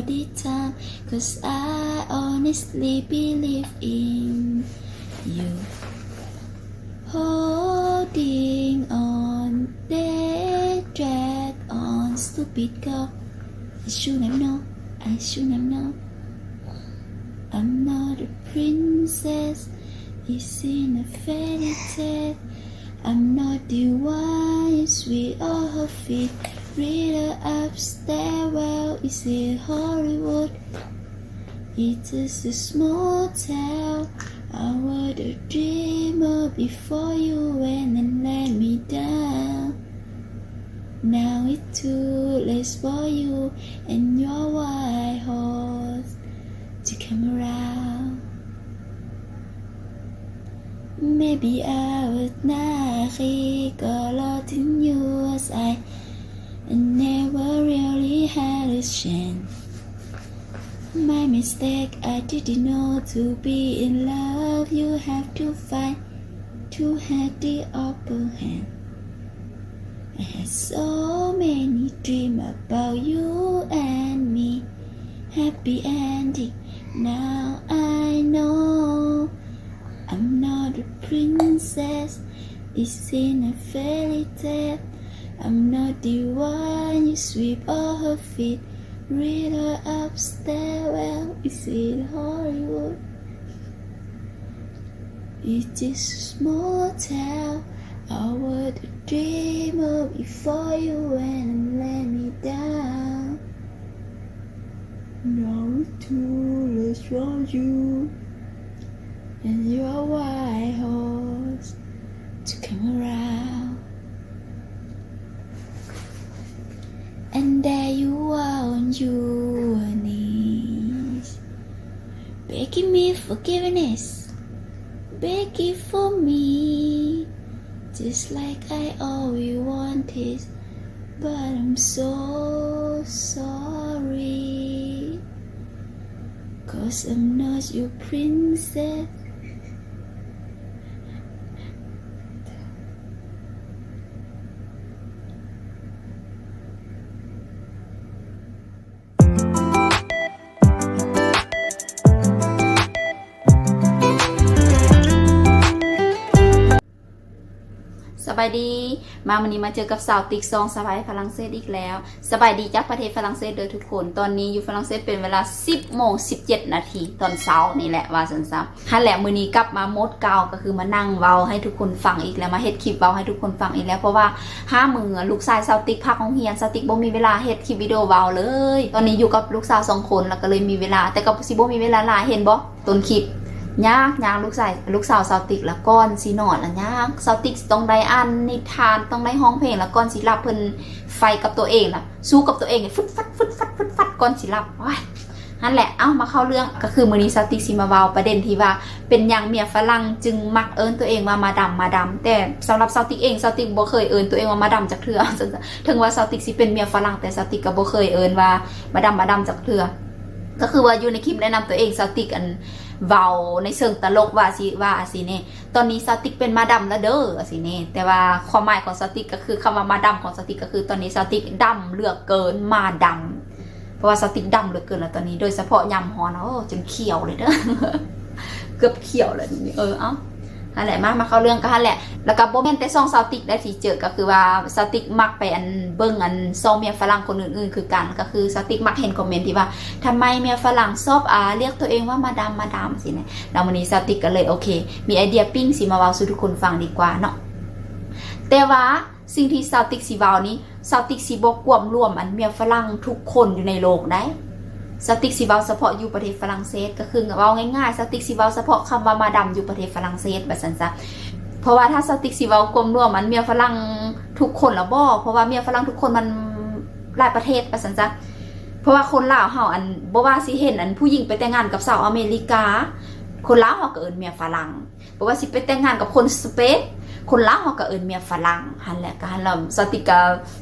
all the time. Cause I honestly believe in you. Holding on, they drag on, stupid girl. I should have known, I should have known. I'm not a princess, it's in a fairy tale. I'm not the one, sweet or her feet. Read her up stairwell, is it Hollywood? It's a small town. I was a dreamer before you went and let me down. Now it's too late for you and your white horse to come around. Maybe I was naive, got lost in your side, and never really had a chance. My mistake, I didn't know to be in love, you have to fight to have the upper hand. I had so many dreams about you and me, happy ending. Now I know I'm not a princess, it's in a fairy tale. I'm not the one you sweep all her feet. Read her up stairwell, is it Hollywood? It's just a small town. I was a dreamer before you went and let me down. Now too for you and your white horse to come around. And there you are on your knees, forgiveness, begging for me, just like I always wanted. But I'm so sorry, cause I'm not your princess. สบายดี มาวันนี้มาเจอกับสาวติ๊กซองสบายฝรั่งเศสอีกแล้ว สบายดีจากประเทศฝรั่งเศสเด้อทุกคน ตอนนี้อยู่ฝรั่งเศสเป็นเวลา 10โมง17 นาทีตอนเช้านี่แหละว่าสันซ้ำฮันแหละมือนี้กลับมาโมดเก่าก็คือมานั่งเว้าให้ทุกคนฟังอีกแล้วมาเฮ็ดคลิปเว้าให้ทุกคนฟังอีกแล้วเพราะว่าห้ามือลูกชายสาวติ๊กพักของเฮียนสาวติ๊กบ่มีเวลาเฮ็ดคลิปวิดีโอเว้าเลย ตอนนี้อยู่กับลูกสาวสองคนแล้วก็เลยมีเวลา แต่ก็สิบ่มีเวลาหลายเห็นบ่ต้นคลิป ยากยากลูกสาวลูกสาวสาวติกแล้วก้อนสีนอนละยากสาวติกต้องได้อันนิทานต้องได้ห้องเพลงแล้วก้อนสิรับเพิ่นไฟกับตัวเองล่ะสู้กับตัวเองฟึดฟัดฟึดฟัดฟึดฟัดก้อนสิรับว้ายนั่นแหละ เอ้า มาเข้าเรื่อง ก็คือมือนี้สาวติกสิมาเวาประเด็นที่ว่า เป็นยังเมียฝรั่งจึงมักเอิ้นตัวเองว่ามาดำมาดำแต่สำหรับสาวติกเองสาวติกบ่เคยเอิ้นตัวเองว่ามาดำจากเทื่อถึงว่าสาวติกสิเป็นเมียฝรั่งแต่สาวติกก็บ่เคยเอิ้นว่ามาดำมาดำจากเทื่อก็คือว่าอยู่ในคลิปแนะนำตัวเองสาวติกอัน เว้าในเชิงตลกว่าสิว่าสิเน่ตอนนี้สาติกเป็นมาดำแล้วเด้อสิเน่แต่ว่าความหมายของสาติกก็คือคำว่ามาดำของสาติกก็คือ ตอนนี้สาติกดำเหลือกเกินมาดำเพราะว่าสาติกดำเหลือกเกินแล้วตอนนี้โดยเฉพาะยำฮอนโอ้จนเขียวเลยเด้อเกือบเขียวเลยเออเอ้า นั่นแหละมามาเข้าเรื่องกันแหละ แล้วก็โบแมนแต่ซองซาวติกได้ที่เจอก็คือว่าซาวติกมักไปอันเบิ่งอันซองเมียฝรั่งคนอื่นๆ คือกันก็คือซาวติกมักเห็นคอมเมนต์ที่ว่าทำไมเมียฝรั่งชอบอ่าเรียกตัวเองว่ามาดามมาดามสิเนี่ยแล้ววันนี้ซาวติกก็เลยโอเค มีไอเดียปิ้งสิมาเว้าสู่ทุกคนฟังดีกว่าเนาะแต่ว่าสิ่งที่ซาวติกสิเว้านี้ซาวติกสิบ่กวมรวมอันเมียฝรั่งทุกคนอยู่ในโลกได้ สติกซิเวลเฉพาะอยู่ประเทศฝรั่งเศส ก็คือเว้าง่ายๆสติกซิเวลเฉพาะคำว่ามาดำอยู่ประเทศฝรั่งเศสแบบนั้นซะเพราะว่าถ้าสติกซิเวลกลมรวมมันเมียฝรั่งทุกคนละบ่เพราะว่าเมียฝรั่งทุกคนมันหลายประเทศแบบนั้นซะเพราะว่าคนลาวเฮาอันบ่ว่าสิเห็นอันผู้หญิงไปแต่งงานกับสาวอเมริกา คนลาวเฮาก็เอิ้นเมียฝรั่งบ่ว่าสิไปแต่งงานกับคนสเปนคนลาวเฮาก็เอิ้นเมียฝรั่งหั่นแหละก็หั่นล้วสติกก็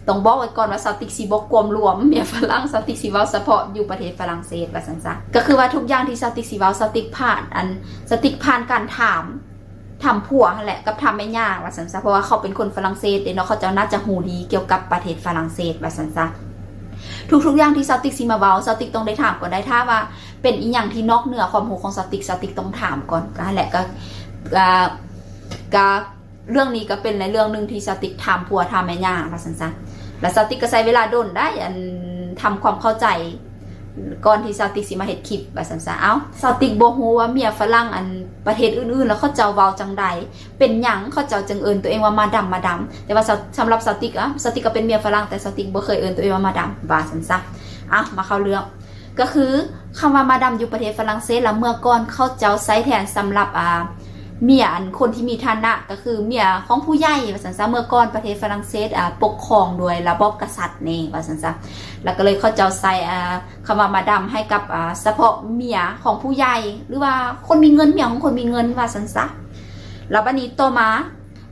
ต้องบอกไว้ก่อนว่าสติกสิบ่กวมรวมเมียฝรั่งสติกสิเว้าเฉพาะอยู่ประเทศฝรั่งเศสว่าซั่นซะก็คือว่าทุกอย่างที่สติกสิเว้าสติกผ่านอันสติกผ่านการถามทำผัวหั่นแหละกับทำแม่ย่างว่าซั่นซะเพราะว่าเขาเป็นคนฝรั่งเศสเด้เนาะเขาจ้าน่าจะฮู้ดีเกี่ยวกับประเทศฝรั่งเศสว่าซั่นซะ ทุกๆอย่างที่สติกสิมาเว้าสติกต้องได้ถามก่อนได้ถ้าว่า เป็นอีหยังที่นอกเหนือความหูของสติกสติกต้องถามก่อนก็นั่นแหละก็ก็กเรื่องนี้ก็เป็นในเรื่องหนึ่งที่สติกถามผัวถามแม่ย่าว่าซั่นๆแล้วสติกก็ใช้เวลาโดนได้อันทำความเข้าใจ ก่อนที่สติกสิมาเฮ็ดคลิปว่าซั่นซะเอ้าสติกบ่ฮู้ว่าเมียฝรั่งอันประเทศอื่นๆ แล้วเขาเจ้าเว้าจังใดเป็นหยังเขาเจ้าจึงเอิ้นตัวเองว่ามาดำมาดำแต่ว่าสสำหรับสติกอะสติกก็เป็นเมียฝรั่งแต่สติกบ่เคยเอิ้นตัวเองว่ามาดำว่าซั่นซะเอ้ามาเข้าเรื่องก็คือคำว่ามาดำอยู่ประเทศฝรั่งเศสแล้วเมื่อก่อนเขาเจ้าใช้แทนสำหรับอ่า เมียนคนที่มีฐานะก็คือเมียของผู้ใหญ่ว่าซั่นซะเมื่อก่อนประเทศฝรั่งเศสอ่าปกครองโดยระบอบกษัตริย์นี่ว่าซั่นซะแล้วก็เลยเขาเจ้าใส่อ่าคำว่ามาดำให้กับอ่าเฉพาะเมียของผู้ใหญ่หรือว่าคนมีเงินเมียของคนมีเงินว่าสันซะแล้วบันนี้ต่อมา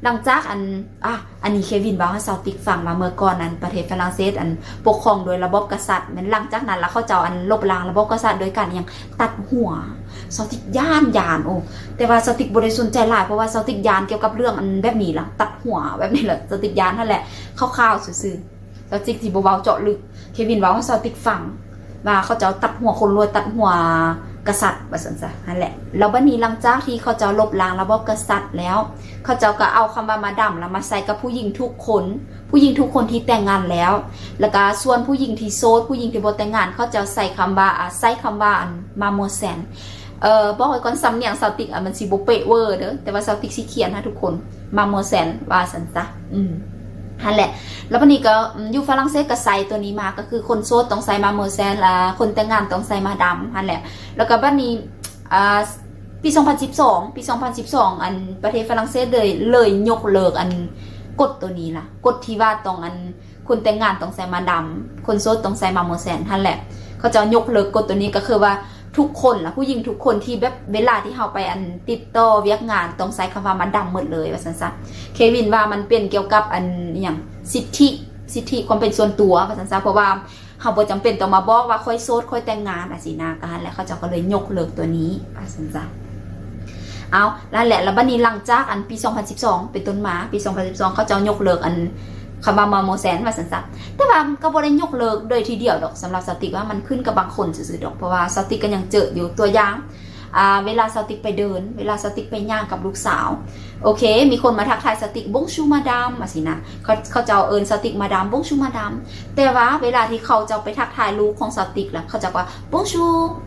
หลังจากอันอะอันนี้เควินบอกให้ซาวติกฟังมาเมื่อก่อนอันประเทศฝรั่งเศสอันปกครองโดยระบบกษัตริย์มันหลังจากนั้นแล้วเขาเจ้าอันลบล้างระบบกษัตริย์โดยการอหยังตัดหัวซาวติกย่านยานโอ้แต่ว่าซาวติกบริสุทธิ์ใจหลายเพราะว่าซาวติกยานเกี่ยวกับเรื่องอันแบบนี้ล่ะตัดหัวแบบนี้แหละซาวติกยานนั่นแหละคร่าวๆซื่อๆซาวติกสิบ่เว้าเจาะลึกเควินเว้าให้ซาวติกฟังว่าเขาจะเอาตัดหัวคนรวยตัดหัว กษัตริย์ว่าซั่นซะนั่นแหละแล้วบัดนี้หลังจากที่เขาจะลบล้างระบบกษัตริย์แล้ว เขาเจ้าก็เอาคำว่ามาดำแล้วมาใส่กับผู้หญิงทุกคน ผู้หญิงทุกคนที่แต่งงานแล้ว แล้วก็ส่วนผู้หญิงที่โสดผู้หญิงที่บ่แต่งงาน เขาจะใส่คำว่าอ่าใส่คำว่ามาโมแซนเอ่อบอกไว้ก่อนสำเนียงซาวติกอะมันสิบเปะเวอร์เด้อแต่ว่าซาวติกสิเขียนให้ทุกคนมาโมแซนว่าซั่นซะอืม นั่นแหละ แล้ววันนี้ก็อยู่ฝรั่งเศสก็ใส่ตัวนี้มาก็คือคนโสดต้องใส่มาเมอร์แซนละคนแต่งงานต้องใส่มาดำนั่นแหละ แล้วก็บัดนี้อ่าปี 2012 ปี 2012 อันประเทศฝรั่งเศสเลยเลยยกเลิกอันกฎตัวนี้ล่ะกฎที่ว่าต้องอันคนแต่งงานต้องใส่มาดำคนโสดต้องใส่มาเมอร์แซนนั่นแหละ เขาจะยกเลิกกฎตัวนี้ก็คือว่า ทุกคนล่ะผู้หญิงทุกคนที่แบบเวลาที่เขาไปอันติดต่อเวียกงานต้องใส่คำว่ามาดำหมดเลยว่าซั่นซะเควินว่ามันเป็นเกี่ยวกับอันอย่างสิทธิสิทธิความเป็นส่วนตัวภาษาซะเพราะว่าเขาบ่จำเป็นต้องมาบอกว่าค่อยโซดค่อยแต่งงานอะสินาการแล้วเขาจะก็เลยยกเลิกตัวนี้ภาษาซะเอาแล้วแหละแล้วบัดนี้หลังจากอันปี 2012 เป็นต้นมาปี 2012 เขาจะยกเลิกอัน คำว่ามาโมแซนว่าสันซะแต่ว่าก็บ่ได้ยกเลิกโดยทีเดียวดอกสำหรับสติว่ามันขึ้นกับบางคนซื่อๆดอกเพราะว่าสติก็ยังเจออยู่ตัวอย่างเวลาสติกไปเดิน เวลาสติกไปย่างกับลูกสาว โอเค มีคนมาทักทายสติกบงชูมาดามมาสินะเขาเขาจะเอาเอินสติกมาดามบงชูมาดามแต่ว่าเวลาที่เขาจะไปทักทายลูกของสติกล่ะเขาจะว่าบงชู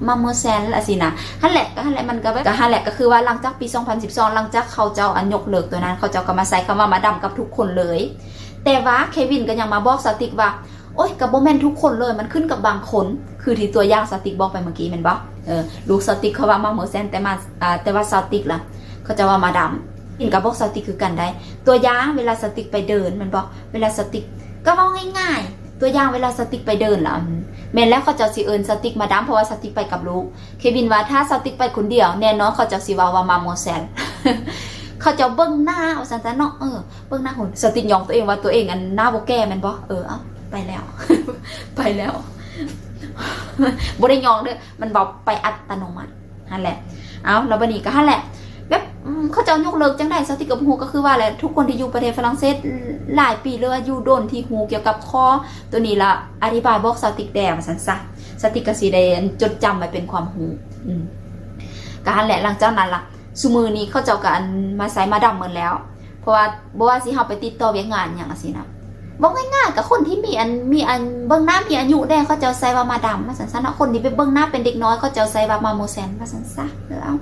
มาโมแซนละสินะฮันแหละก็ฮันแหละมันก็แบบก็ฮันแหละก็คือว่าหลังจากปี 2012 หลังจากเขาเจะเอาอันยกเลิกตัวนั้น เขาเจะก็มาใส่คำว่ามาดามกับทุกคนเลย แต่ว่าเควินก็ยังมาบอกสติกว่า โอ๊ยกับโบแมนทุกคนเลยมันขึ้นกับบางคน คือที่ตัวอย่างสติกบอกไปเมื่อกี้มันบอกเออลูกสติกเขาว่ามาโมแซนแต่มาแต่ว่าสติกล่ะเขาจะว่ามาดามอินกับบอกสติกคือกันได้ ตัวอย่างเวลาสติกไปเดินมันบอกเวลาสติกก็ว่าง่ายๆ ตัวอย่างเวลาสติกไปเดินล่ะอืมแม่นแล้วเขาจะสิเอินสติกมาดามเพราะว่าสติกไปกับลูก เควินว่าถ้าสติกไปคนเดียวแน่นอนเขาจะสิว่าว่ามาโมแซน เขาจะเบิ้งหน้าเอาสันๆเนาะเออเบิ้งหน้าหุ่นสติกยองตัวเองว่าตัวเองอันหน้าโบแก่มันบอกเออเอาไปแล้ว ไปแล้วบ่ได้ยองเด้อมันบอกไปอัตโนมัตินั่นแหละเอาแล้วบันนี้ก็นั่นแหละแบบเขาจะยกเลิกจังได้สติกกับฮูก็คือว่าแหละทุกคนที่อยู่ประเทศฝรั่งเศสหลายปีเลยว่าอยู่โดนที่ฮูเกี่ยวกับข้อตัวนี้ละอธิบายบอกสติกแดงสันซะสติกกสีแดงจดจำไว้เป็นความฮูอืมการแหละหลังจากนั้นล่ะ สุมือนี้เขาเจ้ากันมาใส่มาดำเหมือนแล้ว เพราะว่าบ่ว่าสิเฮาไปติดต่อเวียกงานอย่างสินะบอกง่ายๆกับคนที่มีอันมีอันเบิ่งหน้ามีอายุได้เขาเจ้าใส่ว่ามาดำว่าสันซะเนคนที่ไปเบิ่งหน้าเป็นเด็กน้อยเขาเจ้าใส่ว่ามาโมแซนว่าสันซะแล้ว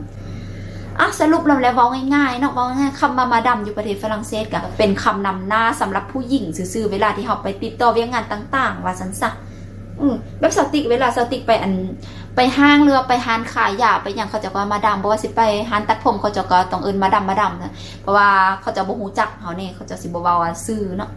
อะสรุปล้วแล้วเว้าง่ายๆเนาะเว้าง่ายคำมามาดำอยู่ประเทศฝรั่งเศสก็เป็นคำนำหน้าสำหรับผู้หญิงซื่อๆเวลาที่เขาไปติดต่อเวียงงานต่าง ๆ ว่าสันซะอืมแบบสติกเวลาสติกไปอัน ไปห้างเรือไปห้านขายยาไปอย่างเขาจะว่ามาดำเพราะว่าสิไปห้านตัดผมเขาจะก็ต้องเอินมาดำมาดำนะเพราะว่าเขาจะบ่ฮู้จักเขาเนี่ยเขาจะสิบ่เว้าวาซื่อเนาะ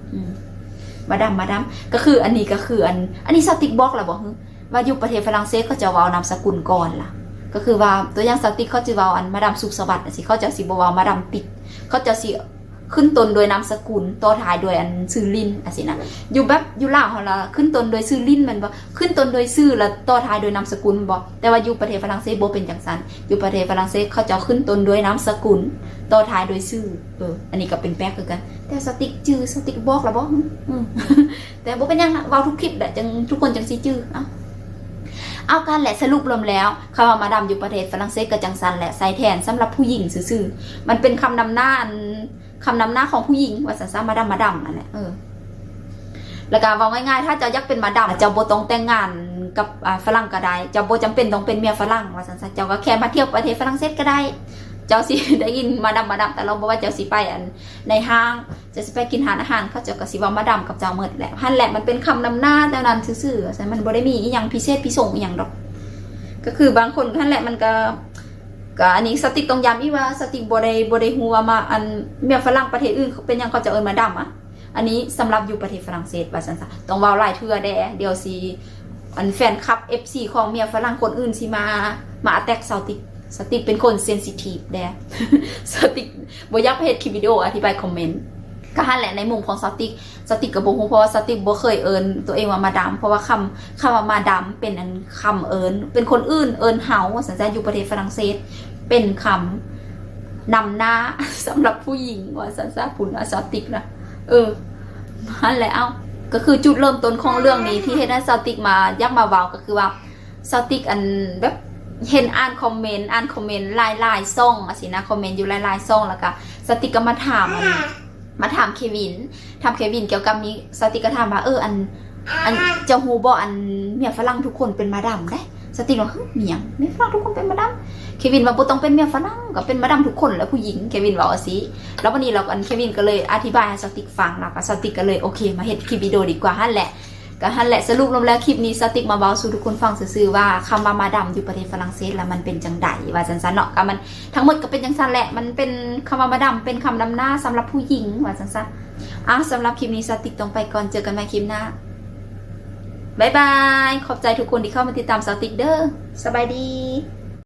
มาดำมาดำก็คืออันนี้ก็คืออัน อันนี้สติกบล็อกแหล้วบ่ฮึว่าอยู่ประเทศฝรั่งเศสเขาจะเว้านามสกุลก่อนล่ะ ก็คือว่าตัวอย่างสติกเขาจะเว้าอันมาดามสุขสวัสดิ์สิเขาจะสิบ่เว้ามาดามติดเขาจะสิ ขึ้นต้นโดยนามสกุลต่อท้ายโดยอันชื่อลินอะสินะอยู่แบบอยู่ลาวเฮาละขึ้นต้นโดยชื่อลินมันบ่ขึ้นต้นโดยชื่อแล้วต่อท้ายโดยนามสกุลบ่แต่ว่าอยู่ประเทศฝรั่งเศสบ่เป็นจังซั่นอยู่ประเทศฝรั่งเศสเขาจะขึ้นต้นโดยนามสกุลต่อท้ายโดยชื่อเออ อันนี้ก็เป็นแปลกคือกัน แต่สติ๊กจื้อสติ๊กบอกแล้วบ่อืมแต่บ่เป็นหยังนะเว้าทุกคลิปแหละจังทุกคนจังสิจื้อเอ้าเอากันแหละสรุปรวมแล้วคำว่ามาดามอยู่ประเทศฝรั่งเศสกับจังซันแหละใส่แทนสำหรับผู้หญิงซื่อๆมันเป็นคำนำหน้าอัน คำนำหน้าของผู้หญิงว่าสันซะมาดามมาดามอันเนี้ยเออแล้วก็ว่าง่ายๆถ้าเจ้าอยากเป็นมาดามเจ้าโบต้องแต่งงานกับฝรั่งก็ได้ เจ้าโบจำเป็นต้องเป็นเมียฝรั่งว่าสันซะเจ้าก็แค่มาเที่ยวประเทศฝรั่งเศสก็ได้ เจ้าสิได้ยินมาดามมาดามแต่เราบอกว่าเจ้าสิไปอันในห้างจะสิไปกินอาหารอาหารเขาเจ้าก็สิว่ามาดามกับเจ้าเมิดแหละฮันแหละมันเป็นคำนำหน้าเท่นั้นซื่อๆแต่มันบ่ได้มีอหยังพิเศษพิสงอหยังดอก ก็คือบางคนท่านแหละมันก็ ก็อันนี้สติกต้องย้ำอีว่าสติกบริบริหัวมาอันเมียฝรั่งประเทศอื่นเขาเป็นยังเขาจะเอินมาดำอะอันนี้สำหรับอยู่ประเทศฝรั่งเศสว่าสันซะต้องว่าหลายเทื่อแดเดี๋ยวสีอันแฟนคลับเอฟซีของเมียฝรั่งคนอื่นสิมามาแตกสติกสติกเป็นคนเซนซิทีฟแดสติกบ่อยากไปเพจคลิปวิดีโออธิบายคอมเมนต์ ก็หั่นแหละในมุมของสติกสติกก็บ่ฮู้เพราะว่าสติกบ่เคยเอินตัวเองว่ามาดามเพราะว่าคำคำว่ามาดามเป็นอันคำเอิญเป็นคนอื่นเอิญเฮาสัญชาติอยู่ประเทศฝรั่งเศส เป็นคำนำหน้าสำหรับผู้หญิงว่าสัญชาติผุนอสติกนะเออนั่นแหละเอาก็คือจุดเริ่มต้นของเรื่องนี้ที่เฮ็ดให้สติกมายักมาว้าก็คือว่าสติกอันแบบเห็นอ่านคอมเมนต์อ่านคอมเมนต์หลายซ่องอะสินะคอมเมนต์อยู่หลายซ่องแล้วก็สติกก็มาถามอัน มาถามเควินถามเควินเกี่ยวกับนี้สติก็ถามว่าเอออัน อันเจ้าฮูบออันเมียฝรั่งทุกคนเป็นมาดามได้ สติว่าเฮ้ยเมียงเมียฝรั่งทุกคนเป็นมาดามเควินว่าบุต้องเป็นเมียฝรั่งก็เป็นมาดามทุกคนแล้วผู้หญิงเควินบอกว่าสิแล้ววันนี้เราก็อันเควินก็เลยอธิบายให้สติกฟังแล้วก็สติกก็เลยโอเค มาเห็นคลิปวิดีโอดีกว่าฮั่นแหละ ก็ฮั่นแหละสรุปรวมแล้วคลิปนี้สติกมาเว้าสู่ทุกคนฟังซื่อๆว่าคำว่ามาดาอยู่ประเทศฝรั่งเศสแล้วมันเป็นจังไดว่าจันซันเนาะก็มันทั้งหมดก็เป็นจังซันแหละมันเป็นคำว่ามาดาเป็นคำนำหน้าสำหรับผู้หญิงว่าจันซันอะสำหรับคลิปนี้สติกต้องไปก่อนเจอกันใหม่คลิปหน้าบายบายขอบใจทุกคนที่เข้ามาติดตามสติ๊กเด้อสบายดี